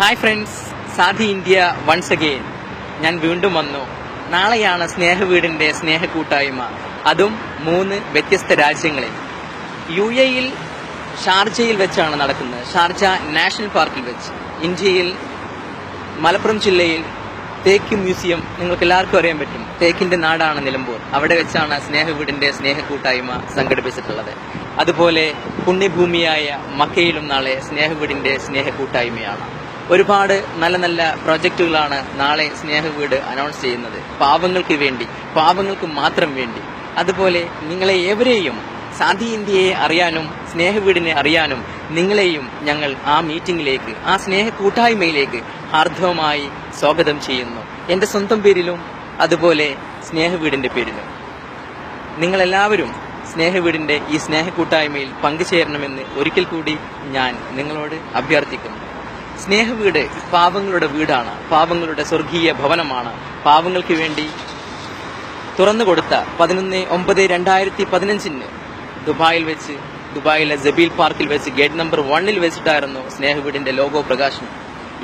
Hi friends Sadhi India once again ഞാൻ വീണ്ടും വന്നു. നാളെയാണ് സ്നേഹവീടിന്റെ സ്നേഹക്കൂട്ടായ്മ. അതും മൂന്ന് വ്യത്യസ്ത രാജ്യങ്ങളിൽ. യു എയിൽ ഷാർജയിൽ വെച്ചാണ് നടക്കുന്നത്. ഷാർജ നാഷണൽ പാർക്കിൽ വെച്ച്. ഇന്ത്യയിൽ മലപ്പുറം ജില്ലയിൽ തേക്ക് മ്യൂസിയം നിങ്ങൾക്ക് എല്ലാവർക്കും അറിയാൻ പറ്റും. തേക്കിന്റെ നാടാണ് നിലമ്പൂർ. അവിടെ വെച്ചാണ് സ്നേഹവീടിന്റെ സ്നേഹക്കൂട്ടായ്മ സംഘടിപ്പിച്ചിട്ടുള്ളത്. അതുപോലെ പുണ്യഭൂമിയായ മക്കയിലും നാളെ സ്നേഹവീടിന്റെ സ്നേഹക്കൂട്ടായ്മയാണ്. ഒരുപാട് നല്ല നല്ല പ്രോജക്റ്റുകളാണ് നാളെ സ്നേഹവീട് അനൗൺസ് ചെയ്യുന്നത്. പാവങ്ങൾക്ക് വേണ്ടി പാവങ്ങൾക്ക് മാത്രം വേണ്ടി. അതുപോലെ നിങ്ങളെ ഏവരെയും സാധി ഇന്ത്യയെ അറിയാനും സ്നേഹവീടിനെ അറിയാനും നിങ്ങളെയും ഞങ്ങൾ ആ മീറ്റിംഗിലേക്ക് ആ സ്നേഹ കൂട്ടായ്മയിലേക്ക് ഹാർദവമായി സ്വാഗതം ചെയ്യുന്നു. എന്റെ സ്വന്തം പേരിലും അതുപോലെ സ്നേഹവീടിന്റെ പേരിലും. നിങ്ങളെല്ലാവരും സ്നേഹവീടിന്റെ ഈ സ്നേഹ കൂട്ടായ്മയിൽ പങ്കുചേരണമെന്ന് ഒരിക്കൽ കൂടി ഞാൻ നിങ്ങളോട് അഭ്യർത്ഥിക്കുന്നു. സ്നേഹവീട് പാവങ്ങളുടെ വീടാണ്. പാവങ്ങളുടെ സ്വർഗീയ ഭവനമാണ്. പാവങ്ങൾക്ക് വേണ്ടി തുറന്നുകൊടുത്ത പതിനൊന്ന് ഒമ്പത് രണ്ടായിരത്തി പതിനഞ്ചിന് ദുബായിൽ വെച്ച് ദുബായിലെ ജബീൽ പാർക്കിൽ വെച്ച് ഗേറ്റ് നമ്പർ വണ്ണിൽ വെച്ചിട്ടായിരുന്നു സ്നേഹവീടിന്റെ ലോഗോ പ്രകാശനം.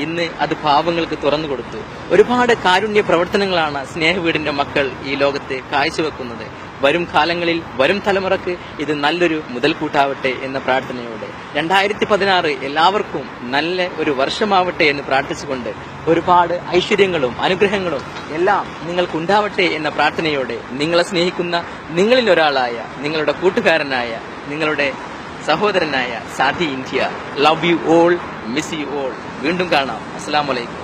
ഇന്ന് അത് പാവങ്ങൾക്ക് തുറന്നു കൊടുത്തു. ഒരുപാട് കാരുണ്യ പ്രവർത്തനങ്ങളാണ് സ്നേഹവീടിന്റെ മക്കൾ ഈ ലോകത്ത് കാഴ്ചവെക്കുന്നത്. വരും കാലങ്ങളിൽ വരും തലമുറയ്ക്ക് ഇത് നല്ലൊരു മുതൽക്കൂട്ടാവട്ടെ എന്ന പ്രാർത്ഥനയോടെ. രണ്ടായിരത്തി പതിനാറ് എല്ലാവർക്കും നല്ല ഒരു വർഷമാവട്ടെ എന്ന് പ്രാർത്ഥിച്ചുകൊണ്ട് ഒരുപാട് ഐശ്വര്യങ്ങളും അനുഗ്രഹങ്ങളും എല്ലാം നിങ്ങൾക്ക് ഉണ്ടാവട്ടെ എന്ന പ്രാർത്ഥനയോടെ നിങ്ങളെ സ്നേഹിക്കുന്ന നിങ്ങളിൽ ഒരാളായ നിങ്ങളുടെ കൂട്ടുകാരനായ നിങ്ങളുടെ സഹോദരനായ Sadhi India. Love you all miss you all വീണ്ടും കാണാം. അസ്സാം വലൈക്കും